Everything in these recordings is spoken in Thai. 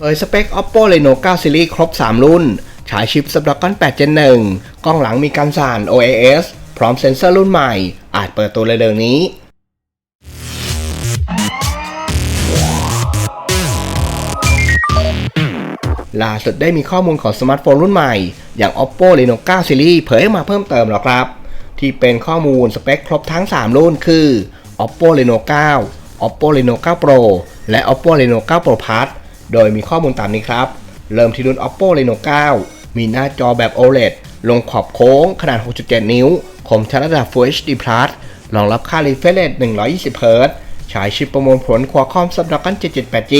เผยสเปค Oppo Reno 9 Series ครบ 3 รุ่น ฉายชิป Snapdragon 8 Gen 1 กล้องหลังมีการสั่น OAS พร้อมเซ็นเซอร์รุ่นใหม่ อาจเปิดตัวเร็วๆนี้ ล่าสุดได้มีข้อมูลของสมาร์ทโฟนรุ่นใหม่ อย่าง Oppo Reno 9 Series เผยมาเพิ่มเติมแล้วครับ ที่เป็นข้อมูลสเปคครบทั้ง 3 รุ่นคือ Oppo Reno 9 Oppo Reno 9 Pro และ Oppo Reno 9 Pro Plus โดยมีข้อมูลตามนี้ครับ เริ่มที่รุ่น Oppo Reno 9 มีหน้าจอแบบ OLED ลงขอบโค้งขนาด 6.7 นิ้ว คมชัดระดับ Full HD Plus รองรับค่า refresh rate 120 Hz ฉายชิปประมวลผล Qualcomm Snapdragon 778G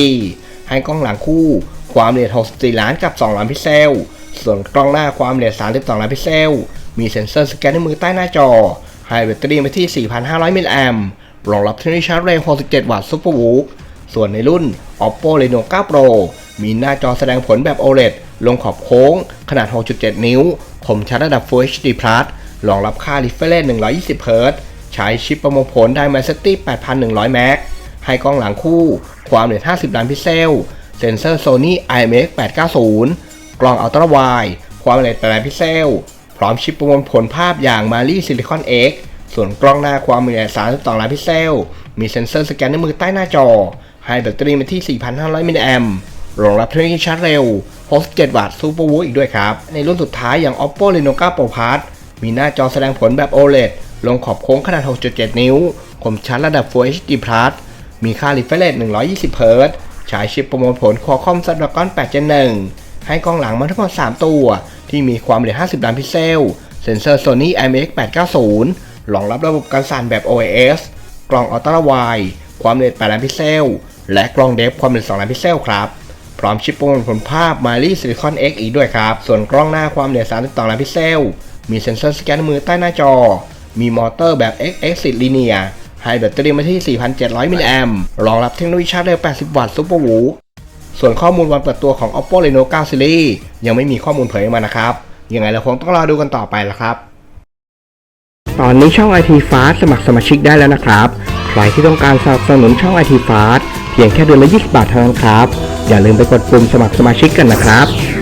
ให้กล้องหลังคู่ ความละเอียด 64 ล้านกับ 2 ล้านพิกเซล ส่วนกล้องหน้าความละเอียด 32 ล้านพิกเซล มีเซ็นเซอร์สแกนนิ้วมือใต้หน้าจอ ให้แบตเตอรี่ไปที่ 4,500 มิลลิแอมป์รองรับเทคโนโลยีชาร์จเร็ว 67 วัตต์ Super w o o ส่วนในรุ่น Oppo Reno 9 Pro มีหน้าจอแสดงผลแบบ OLED ลงขอบโค้ง ขนาด 6.7 นิ้ว คมชัดระดับ Full HD Plus รองรับค่า refresh 120 Hz ใช้ชิปประมวลผล Dimensity 8100 Max ให้กล้องหลังคู่ ความละเอียด 50 ล้านพิกเซล เซ็นเซอร์ Sony IMX 890 กล้องอัลตร้าไวด์ความละเอียด8ล้านพิกเซล พร้อมชิปประมวลผลภาพอย่าง Mali Silicon X ส่วนกล้องหน้าความละเอียด 32 ล้านพิกเซล มีเซ็นเซอร์สแกนนิ้วมือใต้หน้าจอ ให้แบตเตอรี่มาที่ 4,500 มิลลิแอมป์รองรับเทคโนโลยีชาร์จเร็ว 67 วัตต์ Super w o o อีกด้วยครับ ในรุ่นสุดท้ายอย่าง Oppo Reno 9 Pro Plus มีหน้าจอแสดงผลแบบ OLED ลงขอบโค้งขนาด 6.7 นิ้ว คมชัดระดับ Full HD Plus มีค่า refresh rate 120 Hz ฉายชิปประมวลผล Qualcomm Snapdragon 8 Gen 1 ให้กล้องหลังมาทั้งหมด 3 ตัว ที่มีความละเอียด 50 ล้านพิกเซล เซ็นเซอร์ Sony IMX 890 รองรับระบบการสั่นแบบ OIS กล้องอัลตร้าไวความละเอียด 8 ล้านพิกเซล และกล้องเดฟความละเอียด2ล้านพิกเซลครับพร้อมชิปประมวลผลภาพ Mali Silicon X อีกด้วยครับ ส่วนกล้องหน้าความละเอียด32ล้านพิกเซล มีเซ็นเซอร์สแกนมือใต้หน้าจอ มีมอเตอร์แบบ XX 10 Linear ให้แบตเตอรี่มาที่ 4,700 มิลลิแอมป์รองรับเทคโนโลยีชาร์จเร็ว 80 วัตต์ Super w o o ส่วนข้อมูลวันเปิดตัวของ Oppo Reno 9 Series ยังไม่มีข้อมูลเผยออกมานะครับ ยังไงเราคงต้องรอดูกันต่อไปละครับ ตอนนี้ช่อง IT Fast สมัครสมาชิกได้แล้วนะครับ ใครที่ต้องการสนับสนุนช่อง IT Fast พียงแค่เดือนละ 20 บาทเท่านั้นครับ อย่าลืมไปกดปุ่มสมัครสมาชิกกันนะครับ